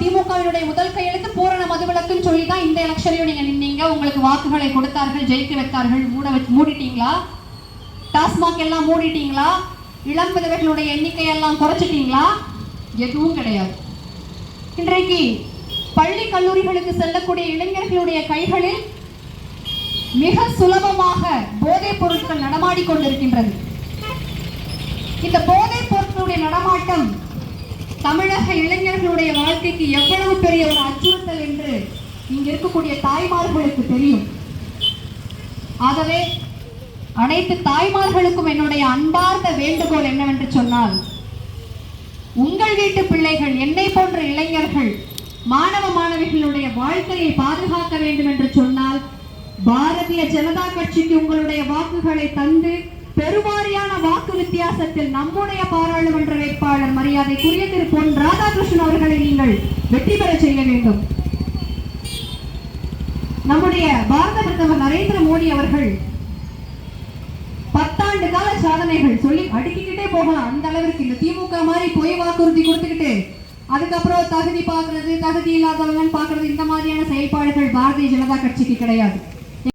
திமுகவினுடைய முதல் கையெழுத்து பூரண மதுவிலக்குன்னு சொல்லி தான் இந்த எலெக்ஷனையும் நீங்க நின்னீங்க. உங்களுக்கு வாக்குகளை கொடுத்தார்கள் ஜெயிக்க வைத்தார்கள் மூட வச்சு மூடிட்டீங்களா? டாஸ்மாக் எல்லாம் மூடிட்டீங்களா? இளம் விதவைகளுடைய எண்ணிக்கை எல்லாம் குறைச்சிட்டீங்களா? எதுவும் கிடையாது. இன்றைக்கு பள்ளி கல்லூரிகளுக்கு செல்லக்கூடிய இளைஞர்களுடைய கைகளில் மிக சுலபமாக போதைப் பொருட்கள் நடமாடி கொண்டிருக்கின்றது. இந்த போதைப் பொருட்களுடைய நடமாட்டம் தமிழக இளைஞர்களுடைய வாழ்க்கை வாழ்க்கைக்கு எவ்வளவு பெரிய ஒரு அச்சுறுத்தல் என்று இங்க இருக்கக்கூடிய தாய்மார்களுக்கு தெரியும். ஆகவே அனைத்து தாய்மார்களுக்கும் என்னுடைய அன்பார்ந்த வேண்டுகோள் என்னவென்று சொன்னால் உங்கள் வீட்டு பிள்ளைகள் என்னை போன்ற இளைஞர்கள் மாணவ மாணவிகளுடைய வாழ்க்கையை பாதுகாக்க வேண்டும் என்று சொன்னால் பாரதிய ஜனதா கட்சிக்கு உங்களுடைய வாக்குகளை தந்து பெருவாரியான வாக்கு வித்தியாசத்தில் நம்முடைய பாராளுமன்ற வேட்பாளர் மரியாதைக்குரிய திரு பொன் ராதாகிருஷ்ணன் அவர்களை நீங்கள் வெற்றி பெற செய்ய வேண்டும். நம்முடைய பாரத பிரதமர் நரேந்திர மோடி அவர்கள் பத்தாண்டு கால சாதனைகள் சொல்லி அடுக்கிக்கிட்டே போகலாம். அந்த அளவிற்கு இந்த திமுக மாதிரி பொய் வாக்குறுதி கொடுத்துக்கிட்டு அதுக்கப்புறம் தகுதி பார்க்கறது தகுதி இல்லாதவங்கன்னு பார்க்கறது இந்த மாதிரியான செயல்பாடுகள் பாரதிய ஜனதா கட்சிக்கு கிடையாது.